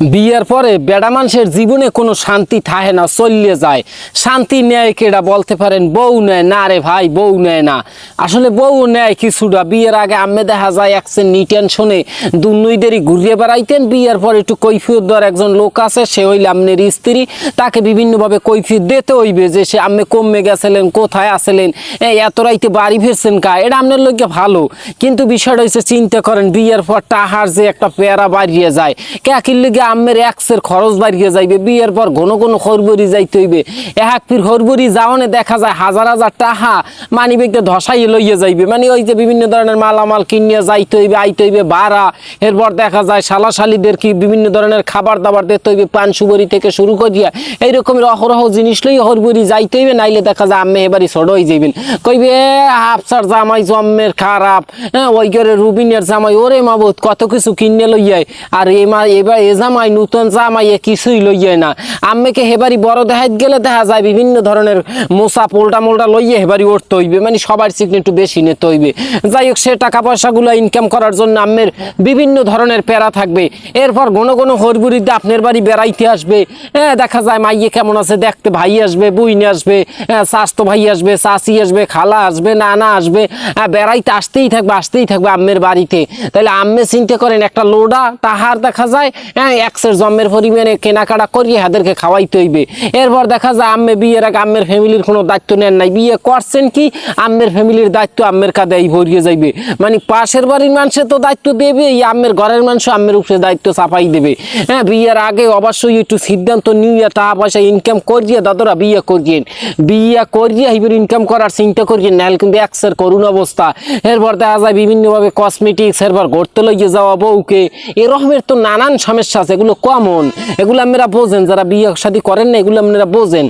বিয়ের পরে বেড়া মানুষের জীবনে কোনো শান্তি থাকে না, চললে যায়। শান্তি নেয় কেডা বলতে পারেন, বউ নেয় না রে ভাই, বউ নেয় না। আসলে বউ নেয় কিছুটা, বিয়ের আগে আম্মে দেখা যায় একসে নি টেনশনে দুনুইদেরই ঘুরিয়ে বেড়াইতেন, বিয়ের পর একটু কৈফিয়ত দেওয়ার একজন লোক আছে, সে হইলে আমনের স্ত্রী। তাকে বিভিন্নভাবে কৈফিয়ত দিতে হইবে যে সে আম্মে কমে গেছিলেন, কোথায় আসলেন এত রাইতে বাড়ি ফিরছেন কা এটা আপনার লোককে ভালো। কিন্তু বিষয়টা হচ্ছে চিন্তা করেন, বিয়ের পর টাহার যে একটা পেয়ারা বাড়িয়ে যায়। ক্যাকির লিগে আম্মের একসের খরচ বাড়িয়ে যাইবে বিয়ের পর ঘন ঘন হরবরি যাইতে হইবে। এক ফির হরবরি যাওয়ানে দেখা যায় হাজার হাজার টাহা মানি বেগতে ধসাই লইয়ে যাইবে। মানে ওই যে বিভিন্ন ধরনের মালামাল কিনিয়ে যাইতে হইবে আইতে হইবে ভাড়া। এরপর দেখা যায় শালাশালিদের কি বিভিন্ন ধরনের খাবার দাবার দিতে হইবে পান সুবরি থেকে শুরু করিয়া। এইরকমের অহরহ জিনিস লই হরবরি যাইতে হইবে নাইলে দেখা যায় আম্মে এবারই ছোট হয়ে যাইবেন। কইবে "এ, হাফসার জামাই জম্মের খারাপ। হ্যাঁ ওই করে রুবিনের জামাই ওরে মাবুত কত কিছু কিনে লইয়াই। আর এ মা এবার এ নতুন জামাই এ কিছুই লইয়াই না। আম্মেকে হেবারি বড় দেখাইত গেলে দেখা যায় বিভিন্ন ধরনের মোসা পোল্টা মোল্টা লইয়ে হেবারি উঠতে হইবে মানে সবার চিকনে একটু বেশি নিতে হইবে। যাই হোক সে টাকা পয়সাগুলো ইনকাম করার জন্য আম্মের বিভিন্ন ধরনের প্যারা থাকবে। এরপর ঘন ঘন হরবুরিতে আপনার বাড়ি বেড়াইতে আসবে। হ্যাঁ দেখা যায় মাইয়ে কেমন আছে দেখতে ভাই আসবে বুইনে আসবে হ্যাঁ, স্বাস্থ্য ভাই আসবে চাষি আসবে খালা আসবে নানা আসবে বেড়াইতে আসতেই থাকবে আসতেই থাকবে আম্মের বাড়িতে। তাহলে আম্মে চিন্তা করেন একটা লোডা তাহার দেখা যায় হ্যাঁ একশের জন্মের পরিমাণে কেনাকাটা করিয়ে হাদেরকে খাওয়াইতে হইবে। এরপর দেখা যায় আম্মে বিয়ের আগে আম্মের ফ্যামিলির কোনো দায়িত্ব নেন নাই। বিয়ে করছেন কি? আম্মের ফ্যামিলির দায়িত্ব আম্মের কাঁধেই ভরিয়ে যাইবে। মানে পাশের বাড়ির মানুষের তো দায়িত্ব দেবে, এই আম্মের ঘরের মানুষ আম্মের উপরে দায়িত্ব চাপাই দেবে। হ্যাঁ বিয়ের আগে অবশ্যই একটু সিদ্ধান্ত নিয়ে টাকা পয়সা ইনকাম করিয়ে দাদরা বিয়ে করিয়েন। বিয়ে করিয়ে এইবার ইনকাম করার চিন্তা করিয়ে নাহলে কিন্তু একসের করুণ অবস্থা। এরপর দেখা যায় বিভিন্নভাবে কসমেটিক্স এরপর ঘুরতে লইয়ে যাওয়া বউকে। এরকমের তো নানান সমস্যা আছে। এগুলো কমন। এগুলো আপনারা বোঝেন যারা বিয়ে শাদী করেন না এগুলো আপনারা বোঝেন।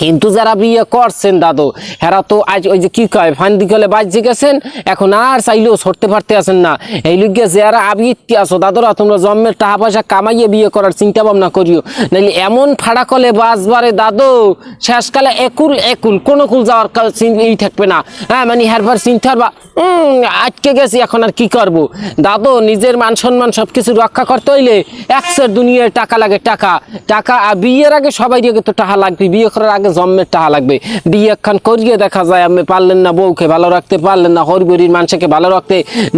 কিন্তু যারা বিয়ে করছেন দাদু, হেরা তো আজ ওই যে কি কয়, ফান্দি কলে বাজে গেছেন, এখন আর চাইলেও ছড়তে পারতে আছেন না। এই লিগে যারা আবিত্তি আছো, দাদুরা, তোমরা জন্মের টাকা পয়সা কামাইয়ে বিয়ে করার চিন্তা ভাবনা করিও। নাহলে এমন ফাড়া কলে বাসবারে দাদু, শেষকালে একুল একুল, কোন কুল যাওয়ার ই থাকবে না। হ্যাঁ মানে হেরবার চিন্তা বা আটকে গেছি, এখন আর কি করব? দাদু, নিজের মান সম্মান সব কিছু রক্ষা করতে হইলে একশের দুনিয়ার টাকা লাগে টাকা। টাকা আর বিয়ের আগে সবাই তো টাকা লাগবে, বিয়ে করার আগে জন্মের টাকা লাগবে। বিয়ে খান করিয়ে দেখা যায়, আপনি পারলেন না বউকে ভালো রাখতে, পারলেন না হরগরির মানুষকে ভালো রাখতে,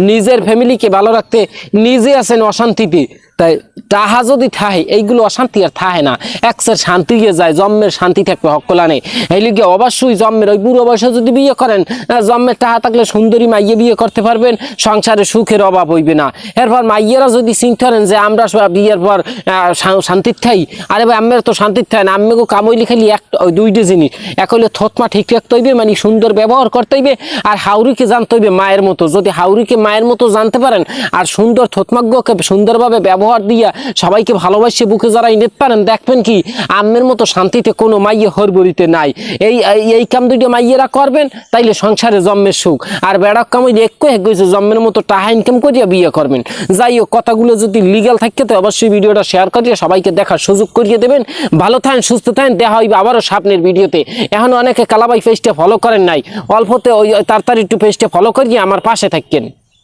নিজের ফ্যামিলিকে ভালো রাখতে, নিজে আছেন অশান্তিতে। তাই তাহা যদি থাহে, এইগুলো অশান্তি আর থাহে না। একসের শান্তি গিয়ে যায়, জন্মের শান্তি থাকবে হকলানে এই লিগে অবশ্যই জন্মের ওই বুড়ো বয়সে যদি বিয়ে করেন জন্মের টাহা থাকলে সুন্দরী মাইয়ে বিয়ে করতে পারবেন, সংসারে সুখের অভাব হইবে না। এরপর মাইয়েরা যদি চিন্তা যে, আমরা বিয়ের পর শান্তির থাই আরে ভাই আমের তো শান্তির থাই না আম্মেকে কামইলি খালি এক দুইটা জিনিস। এক হলে থতমা ঠিক রাখতে হইবে মানে সুন্দর ব্যবহার করতে হইবে, আর হাউরিকে জানতে হইবে মায়ের মতো। যদি হাউরিকে মায়ের মতো জানতে পারেন, আর সুন্দর থতমাজ্ঞকে সুন্দরভাবে ব্যবহার দিয়া সবাইকে ভালোবাসে, বুকে যারা নিতে পারেন, দেখবেন কি, আম্মের মতো শান্তিতে কোনো মাইয়ে হরবরিতে নাই। এই, এই- কাম দুইটা মাইয়েরা করবেন, তাইলে সংসারে জন্মের সুখ। আর বেড়াক কামাই একটু এক গেছে জন্মের মতো টাকা ইনকাম করিয়া বিয়ে করবেন। যাই হোক, কথাগুলো যদি লিগ্যাল থাকে, তো অবশ্যই ভিডিওটা শেয়ার করিয়ে সবাইকে দেখার সুযোগ করিয়ে দেবেন। ভালো থাকেন, সুস্থ থাকেন, দেখা হইবে আবারও সামনের ভিডিওতে। এখন অনেকে কালাবাই পেজটা ফলো করেন নাই। অল্পতে ওই তাড়াতাড়ি একটু পেজটা ফলো করিয়ে আমার পাশে থাকেন